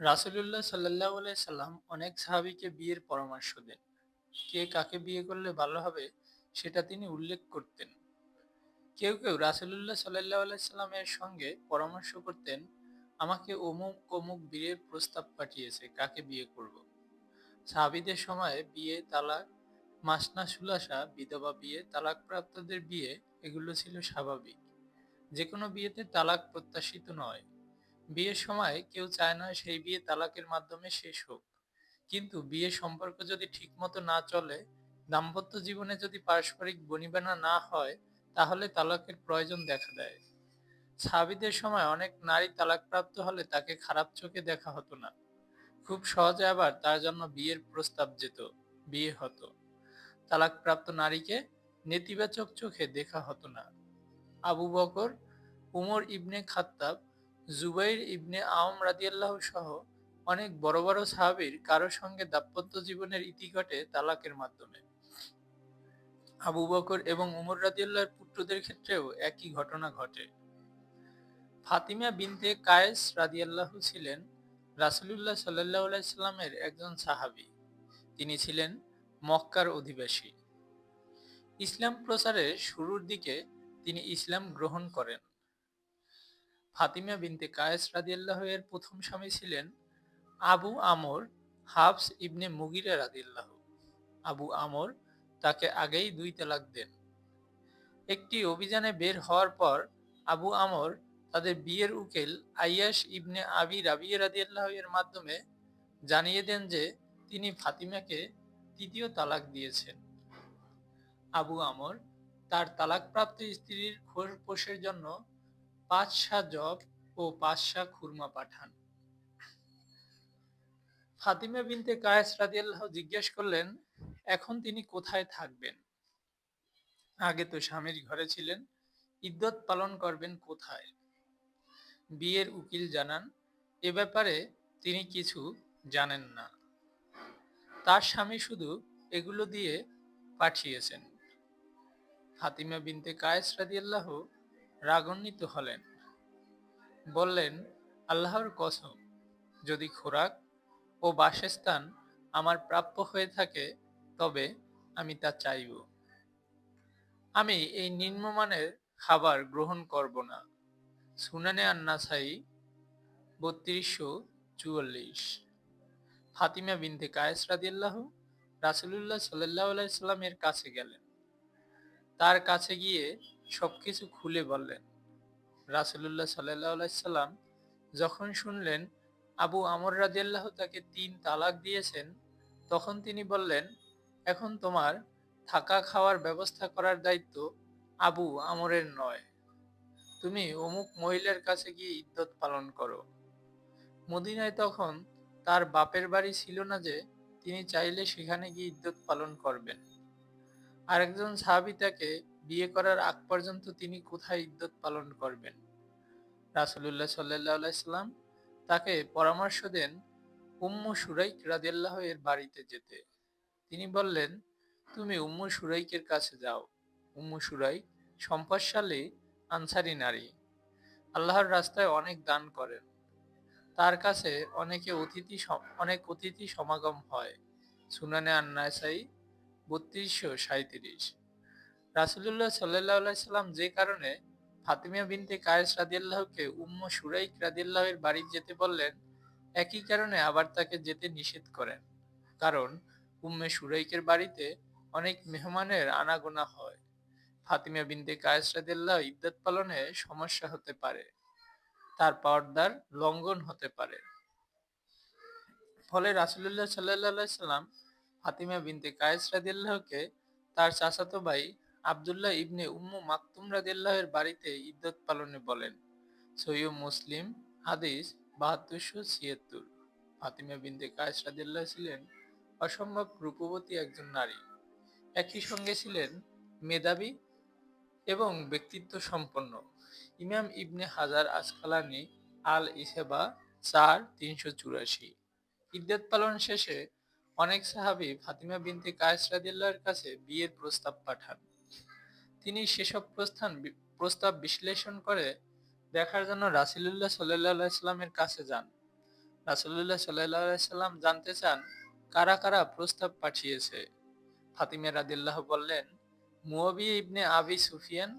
রাসূলুল্লাহ আলাইহি সাল্লাম অনেক সাহাবিকে বিয়ের পরামর্শ দেন। কে কাকে বিয়ে করলে ভালো হবে সেটা তিনি উল্লেখ করতেন। কেউ, কেউ রাসূলুল্লাহ আলাইহি সাল্লামের সঙ্গে পরামর্শ করতেন, আমাকে অমুক অমুক বিয়ের প্রস্তাব পাঠিয়েছে, কাকে বিয়ে করব? সাহাবিদের সময়ে বিয়ে, তালাক, মাসনা সুলাসা, বিধবা বিয়ে, তালাকপ্রাপ্তদের বিয়ে এগুলো ছিল স্বাভাবিক। যেকোনো বিয়েতে তালাক প্রত্যাশিত নয়। বিয়ের সময় কেউ চায় না সেই বিয়ে তালাকের মাধ্যমে শেষ হোক। কিন্তু বিয়ে সম্পর্ক যদি ঠিকমতো না চলে, দাম্পত্য জীবনে যদি পারস্পরিক বনিবনা না হয়, তাহলে তালাকের প্রয়োজন দেখা দেয়। সাহাবীদের সময় অনেক নারী তালাকপ্রাপ্ত হলে তাকে খারাপ চোখে দেখা হতো না। খুব সহজে আবার তার জন্য বিয়ের প্রস্তাব যেত, বিয়ে হতো। তালাকপ্রাপ্ত নারীকে নেতিবাচক চোখে দেখা হতো না। আবু বকর, উমর ইবনে খাত্তাব, জুবাইর ইবনে আওম রাদিয়াল্লাহু সহ অনেক বড় বড় সাহাবীর কারও সঙ্গে দাম্পত্য জীবনের ইতি ঘটে তালাকের মাধ্যমে। আবু বকর এবং উমর রাদিয়াল্লাহর পুত্রদের ক্ষেত্রেও একই ঘটনা ঘটে। ফাতিমা বিনতে কায়েস রাদিয়াল্লাহু ছিলেন রাসূলুল্লাহ সাল্লাল্লাহু আলাইহি সাল্লামের একজন সাহাবী। তিনি ছিলেন মক্কার অধিবাসী। ইসলাম প্রচারের শুরুর দিকে তিনি ইসলাম গ্রহণ করেন। ফাতিমা বিনতে কায়েস রাদিয়াল্লাহু এর প্রথম স্বামী ছিলেন আবু আমর হাফস ইবনে মুগিরা রাদিয়াল্লাহু। আবু আমর তাকে আগেই দুই তালাক দেন। একটি অভিযানে বের হওয়ার পর আবু আমর তাদের বিয়ের উকিল আইয়াস ইবনে আবি রাবিয়া রাদিয়াল্লাহু এর মাধ্যমে জানিয়ে দেন যে তিনি ফাতিমাকে তৃতীয় তালাক দিয়েছেন। আবু আমর তার তালাকপ্রাপ্ত স্ত্রীর খোরপোশের জন্য পাঁচ সা জব ও পাঁচ সা খুরমা পাঠান। ফাতিমা বিনতে কায়েস রাদিয়াল্লাহু জিজ্ঞেস করলেন, এখন তিনি কোথায় থাকবেন? আগে তো স্বামীর ঘরে ছিলেন, ইদ্যত পালন করবেন কোথায়? বিয়ের উকিল জানান, এ ব্যাপারে তিনি কিছু জানেন না। তার স্বামী শুধু এগুলো দিয়ে পাঠিয়েছেন। ফাতিমা বিনতে কায়েস রাদিয়াল্লাহু রাগান্বিত হলেন। বললেন, আল্লাহর কসম, যদি খোরাক ও বাসস্থান আমার প্রাপ্য হয়ে থাকে তবে আমি তা চাইব। আমি এই নিম্নমানের খাবার গ্রহণ করব না। সুনানে আন-নাসাই বত্রিশশো চুয়াল্লিশ ফাতিমা বিনতে কায়েস রাদিয়াল্লাহু রাসূলুল্লাহ সাল্লাল্লাহু আলাইহি সাল্লামের কাছে গেলেন। তার কাছে গিয়ে সবকিছু খুলে বললেন। রাসূলুল্লাহ সাল্লাল্লাহু সাল্লাম যখন শুনলেন আবু আমর রাদিয়াল্লাহু তাকে তিন তালাক দিয়েছেন, তখন তিনি বললেন, এখন তোমার থাকা খাওয়ার ব্যবস্থা করার দায়িত্ব আবু আমরের নয়। তুমি অমুক মহিলার কাছে গিয়ে ইদ্যত পালন করো। মদিনায় তখন তার বাপের বাড়ি ছিল না যে তিনি চাইলে সেখানে গিয়ে ইদ্যত পালন করবেন। আরেকজন সাহাবী তাকে বিয়ে করার আগ পর্যন্ত তিনি কোথায় ইদ্যত পালন করবেন? রাসূলুল্লাহ সাল্লাল্লাহু সাল্লাম তাকে পরামর্শ দেন উম্মু সুরাইক রাদিয়াল্লাহু এর বাড়িতে যেতে। তিনি বললেন, তুমি উম্মু সুরাইকের কাছে যাও। উম্মু সুরাইক সম্পদশালী আনসারী নারী। আল্লাহর রাস্তায় অনেক দান করেন। তার কাছে অনেকে অতিথি অনেক অতিথি সমাগম হয়। সুনানে আন-নাসাই বত্রিশশো সাঁইত্রিশ রাসূলুল্লাহ আলাইহি সাল্লাম যে কারণে ফাতিমা বিনতে কায়েস রাদিয়াল্লাহুকে উম্মু সুরাইক রাদিয়াল্লাহু বাড়ি যেতে বললেন, একই কারণে আবার তাকে যেতে নিষেধ করেন। কারণ উম্মে সুরাইকের বাড়িতে অনেক মেহমানের আনাগোনা হয়। ফাতিমা বিনতে কায়েস রাদিয়াল্লাহু ইদ্যত পালনে সমস্যা হতে পারে। তার পর্দার লঙ্ঘন হতে পারে। ফলে রাসূলুল্লাহ আলাইহি সাল্লাম ফাতিমা বিনতে কায়েস রাদিয়াল্লাহুকে তার চাচাতো ভাই আবদুল্লাহ ইবনে উম্মু মাকতুম রাদিয়াল্লাহু বাড়িতে ইদ্যত পালনে বলেন। সহিহ মুসলিম, হাদিস বাহাত্তরশো ছিয়াত্তর ফাতিমা বিনতে কায়েস রাদিয়াল্লাহু ছিলেন অসম্ভব রূপবতী একজন নারী। একই সঙ্গে ছিলেন মেধাবী এবং ব্যক্তিত্ব সম্পন্ন। ইমাম ইবনে হাজার আসকালানি আল ইসেবা চার তিনশো চুরাশি ইদ্যত পালন শেষে অনেক সাহাবী ফাতিমা বিনতে কায়েস রাদিয়াল্লাহু কাছে বিয়ের প্রস্তাব পাঠান। তিনি সেসব প্রস্থান প্রস্তাব বিশ্লেষণ করে দেখার জন্য রাসূলুল্লাহ সাল্লামের কাছে যান। রাসূলুল্লাহ সাল্লাল্লাহু সাল্লাম জানতে চান, কারা কারা প্রস্তাব পাঠিয়েছে? ফাতিমা রাদিল্লাহ বললেন মুয়াবিয়া ইবনে আবি সুফিয়ান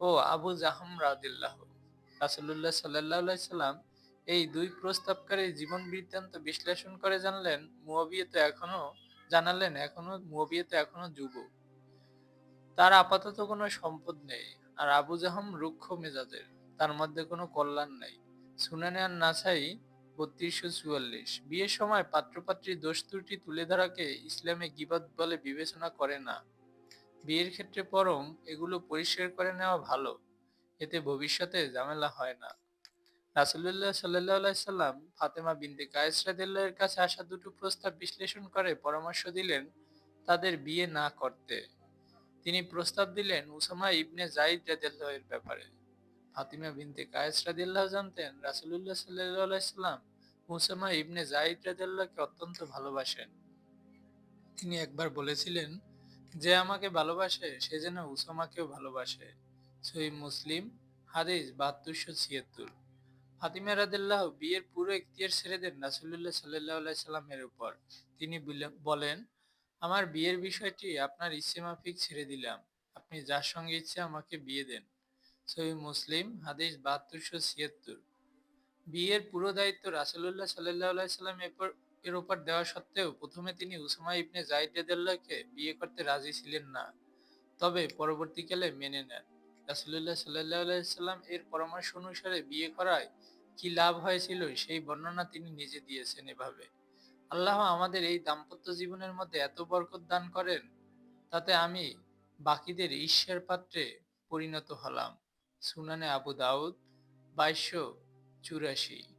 ও আবু জাহম রাদিল্লাহ রাসূলুল্লাহ সাল্লাল্লাহু সাল্লাম এই দুই প্রস্তাবকারী জীবন বৃত্তান্ত বিশ্লেষণ করে জানলেন মুয়াবিয়া তো এখনও, জানালেন এখনও মুয়াবিয়া তো এখনও যুবক। তার আপাতত কোনো সম্পদ নেই আর আবু জাহম রুক্ষ মেজাজের, তার মধ্যে কোনো কল্যাণ নেই। সুনানে আর নাসাই বত্রিশশো চুয়াল্লিশ। বিয়ের সময় পাত্রপাত্রীর দোষ ত্রুটি তুলে ধরাকে ইসলামে গিবাদ বলে বিবেচনা করে না। বিয়ের ক্ষেত্রে পরম এগুলো পরিষ্কার করে নেওয়া ভালো। এতে ভবিষ্যতে ঝামেলা হয় না। রাসুল্লাহ সাল্লাহ সাল্লাম ফাতেমা বিনতে কায়েস রাদিল্লাহের কাছে আসা দুটো প্রস্তাব বিশ্লেষণ করে পরামর্শ দিলেন তাদের বিয়ে না করতে। তিনি প্রস্তাব দিলেন উসামা ইবনে জাইদ রাদিল্লাহের ব্যাপারে। ফাতিমা বিনতে কায়েস রাদিল্লাহ জানতেন, রাসুলুল্লাহ সাল্লাহ সাল্লাম উসামা ইবনে জাইদ রাদিল্লাহকে অত্যন্ত ভালোবাসেন। তিনি একবার বলেছিলেন যে, আমাকে ভালোবাসে, সে যেন উসামাকেও ভালোবাসে। সহি মুসলিম, হাদিস বাহাত্তরশো ছিয়াত্তর। ফাতিমা রাদিল্লাহ বিয়ের পুরো ইখতিয়ার ছেড়ে দেন রাসুল্লাহ সাল্লাহ সাল্লামের উপর। তিনি বলেন আমার বিয়ের বিষয়টি আপনার ইচ্ছে মাফিক ছেড়ে দিলাম। আপনি যার সঙ্গে ইচ্ছে আমাকে বিয়ে দেন। সহি মুসলিম, হাদিস বাহাত্তরশো ছিয়াত্তর। বিয়ের পুরো দায়িত্ব রাসুল্লাহ সাল্লাহ সাল্লাম এর ওপর দেওয়া সত্ত্বেও প্রথমে তিনি উসমা ইবনে রেদাল্লাহকে বিয়ে করতে রাজি ছিলেন না। তবে পরবর্তীকালে মেনে নেন। রাসুল্লাহ সাল্লাহ সাল্লাম এর পরামর্শ অনুসারে বিয়ে করায় কি লাভ হয়েছিল সেই বর্ণনা তিনি নিজে দিয়েছেন এভাবে। আল্লাহ আমাদের এই দাম্পত্য জীবনের মধ্যে এত বরকত দান করেন, তাতে আমি বাকিদের ঈশ্বর পাত্রে পরিণত হলাম। সুনানে আবু দাউদ বাইশশো চুরাশি।